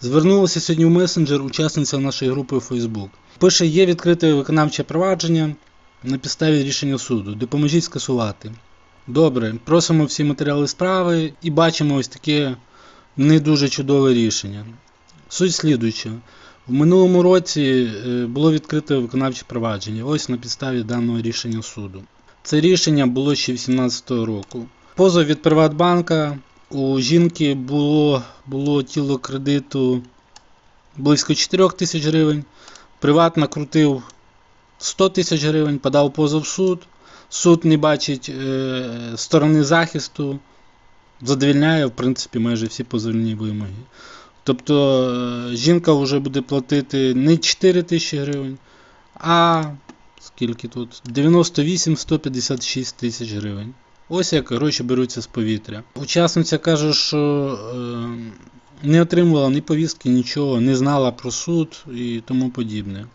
Звернулася сьогодні в месенджер учасниця нашої групи у Facebook. Пише, є відкрите виконавче провадження на підставі рішення суду. Допоможіть скасувати. Добре, просимо всі матеріали справи і бачимо ось таке не дуже чудове рішення. Суть слідуюча. В минулому році е, було відкрите виконавче провадження. Ось на підставі даного рішення суду. Це рішення було ще 2018 року. Позов від Приватбанка у жінки було, було тіло кредиту близько 4 тисяч гривень. Приват накрутив 100 тисяч гривень, подав позов в суд. Суд не бачить е, сторони захисту, задовільняє, в принципі, майже всі позовні вимоги. Тобто е, жінка вже буде платити не 4 тисячі гривень, а скільки тут? 98-156 тисяч гривень. Ось як гроші беруться з повітря. Учасниця каже, що е, не отримувала ні повістки, нічого, не знала про суд і тому подібне.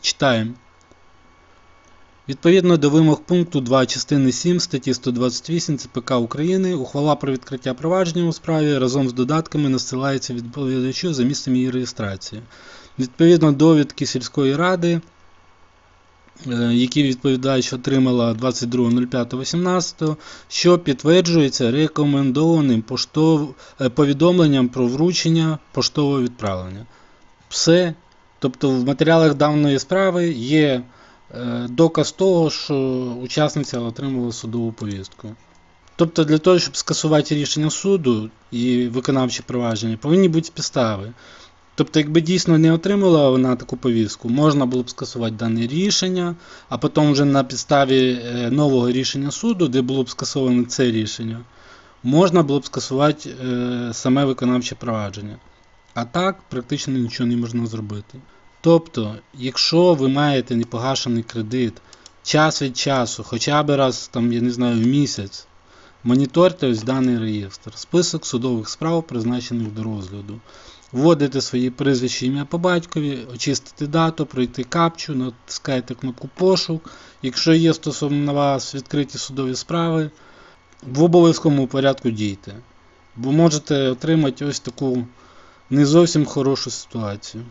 Читаємо. Відповідно до вимог пункту 2 частини 7 статті 128 ЦПК України, ухвала про відкриття провадження у справі разом з додатками надсилається відповідачу за місцем її реєстрації. Відповідно довідки сільської ради, які відповідач отримала 22.05.18, що підтверджується рекомендованим поштов... е, повідомленням про вручення поштового відправлення. Все. Тобто в матеріалах даної справи є е, доказ того, що учасниця отримала судову повістку. Тобто для того, щоб скасувати рішення суду і виконавче провадження, повинні бути підстави. Тобто, якби дійсно не отримала вона таку повістку, можна було б скасувати дане рішення, а потім вже на підставі е, нового рішення суду, де було б скасоване це рішення, можна було б скасувати е, саме виконавче провадження. А так практично нічого не можна зробити. Тобто, якщо ви маєте непогашений кредит час від часу, хоча б раз там, я не знаю, в місяць, моніторте ось даний реєстр, список судових справ, призначених до розгляду. Вводите свої прізвища ім'я по батькові, очистити дату, пройти капчу, натискаєте кнопку пошук. Якщо є стосовно на вас відкриті судові справи, в обов'язковому порядку дійте. Бо можете отримати ось таку не зовсім хорошу ситуацію.